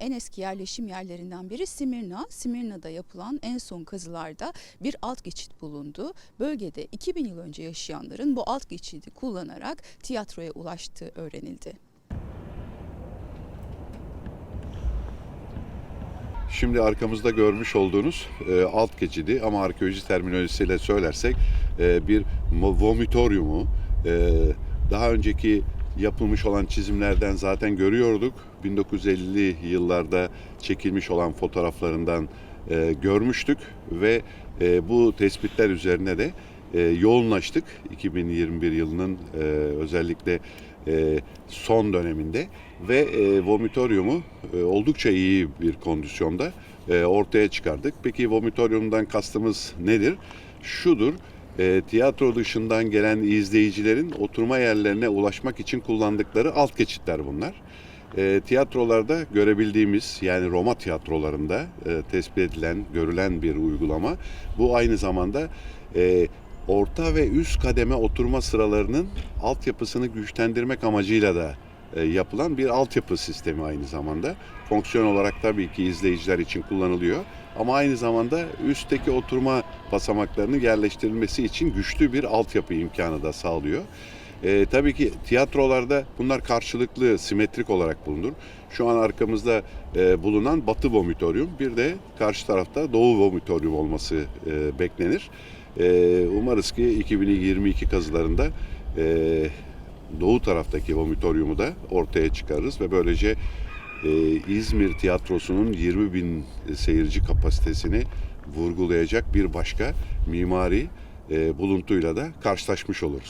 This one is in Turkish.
en eski yerleşim yerlerinden biri Simirna. Simirna'da yapılan en son kazılarda bir alt geçit bulundu. Bölgede 2000 yıl önce yaşayanların bu alt geçidi kullanarak tiyatroya ulaştığı öğrenildi. Şimdi arkamızda görmüş olduğunuz e, alt geçidi ama arkeoloji terminolojisiyle söylersek e, bir vomitoryumu e, daha önceki yapılmış olan çizimlerden zaten görüyorduk. 1950'li yıllarda çekilmiş olan fotoğraflarından e, görmüştük ve e, bu tespitler üzerine de e, yoğunlaştık 2021 yılının e, özellikle e, son döneminde ve e, vomitoryumu e, oldukça iyi bir kondisyonda e, ortaya çıkardık. Peki vomitoryumdan kastımız nedir? Şudur, e, tiyatro dışından gelen izleyicilerin oturma yerlerine ulaşmak için kullandıkları alt geçitler bunlar. E, tiyatrolarda görebildiğimiz yani Roma tiyatrolarında e, tespit edilen, görülen bir uygulama. Bu aynı zamanda e, orta ve üst kademe oturma sıralarının altyapısını güçlendirmek amacıyla da yapılan bir altyapı sistemi aynı zamanda. Fonksiyon olarak tabii ki izleyiciler için kullanılıyor. Ama aynı zamanda üstteki oturma basamaklarının yerleştirilmesi için güçlü bir altyapı imkanı da sağlıyor. E, tabii ki tiyatrolarda bunlar karşılıklı, simetrik olarak bulunur. Şu an arkamızda e, bulunan Batı Vomitoryum, bir de karşı tarafta Doğu Vomitoryum olması e, beklenir. E, umarız ki 2022 kazılarında e, Doğu taraftaki vomitoryumu da ortaya çıkarırız ve böylece e, İzmir tiyatrosunun 20 bin seyirci kapasitesini vurgulayacak bir başka mimari e, buluntuyla da karşılaşmış oluruz.